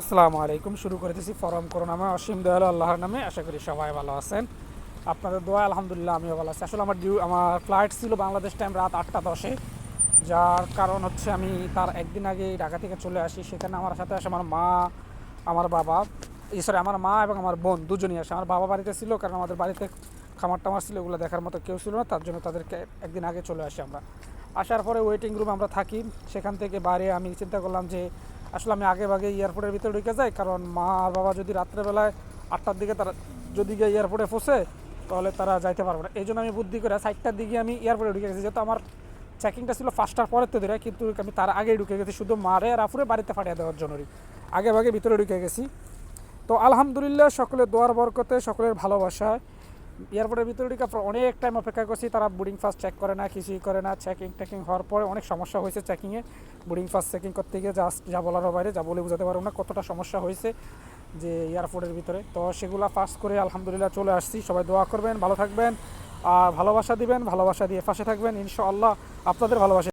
আসসালামু আলাইকুম। শুরু করেছি ফরম করো নামে অসীম দয়ালু আল্লাহর নামে। আশা করি সবাই ভালো আছেন। আপনাদের দোয়া, আলহামদুলিল্লাহ, আমিও ভালো আছি। আসলে আমার ডিউ আমার ফ্লাইট ছিল বাংলাদেশ টাইম রাত আটটা দশে। যার কারণ হচ্ছে আমি তার একদিন আগে ঢাকা থেকে চলে আসি। সেখানে আমার সাথে আসে আমার মা, আমার বাবা সরি আমার মা এবং আমার বোন দুজনই আসে। আমার বাবা বাড়িতে ছিল, কারণ আমাদের বাড়িতে খামার টামার ছিল ওগুলো দেখার মতো কেউ ছিল না। তার জন্য তাদেরকে একদিন আগে চলে আসি আমরা। আসার পরে ওয়েটিং রুম আমরা থাকি। সেখান থেকে বাইরে আমি চিন্তা করলাম যে আসলে আমি আগে ভাগে এয়ারপোর্টের ভিতরে ঢুকে যাই, কারণ মা আর বাবা যদি রাত্রেবেলায় আটটার দিকে তারা যদি গিয়ে এয়ারপোর্টে ফসে, তাহলে তারা যাইতে পারবে না। এই জন্য আমি বুদ্ধি করে সাইডটার দিকে আমি এয়ারপোর্টে ঢুকে গেছি। যেহেতু আমার চেকিংটা ছিল ফার্স্টার পরের তো দিলে কিন্তু আমি তার আগেই ঢুকে গেছি। শুধু মারে আর আফুরে বাড়িতে ফাটিয়ে দেওয়ার জন্যই। আগে ভাগে ভিতরে ঢুকে গেছি। তো আলহামদুলিল্লাহ, সকলের দোয়ার বরকতে, সকলের ভালোবাসায় এয়ারপোর্টের ভিতরে ঢুকে অনেক টাইম অপেক্ষা করছি। তারা বোর্ডিং ফার্স্ট চেক করে না, কিছুই করে না। চেকিং টেকিং হওয়ার পরে অনেক সমস্যা হয়েছে চেকিংয়ে বোর্ডিং ফার্স্ট চেকিং করতে গিয়ে জাস্ট যা বলার বাইরে, যা বলে বোঝাতে পারব না কতটা সমস্যা হয়েছে যে এয়ারপোর্টের ভিতরে। তো সেগুলো ফাস্ট করে আলহামদুলিল্লাহ চলে আসছি। সবাই দোয়া করবেন, ভালো থাকবেন, আর ভালোবাসা দিবেন, ভালোবাসা দিয়ে ফাঁসে থাকবেন। ইনশাআল্লাহ আপনাদের ভালোবাসা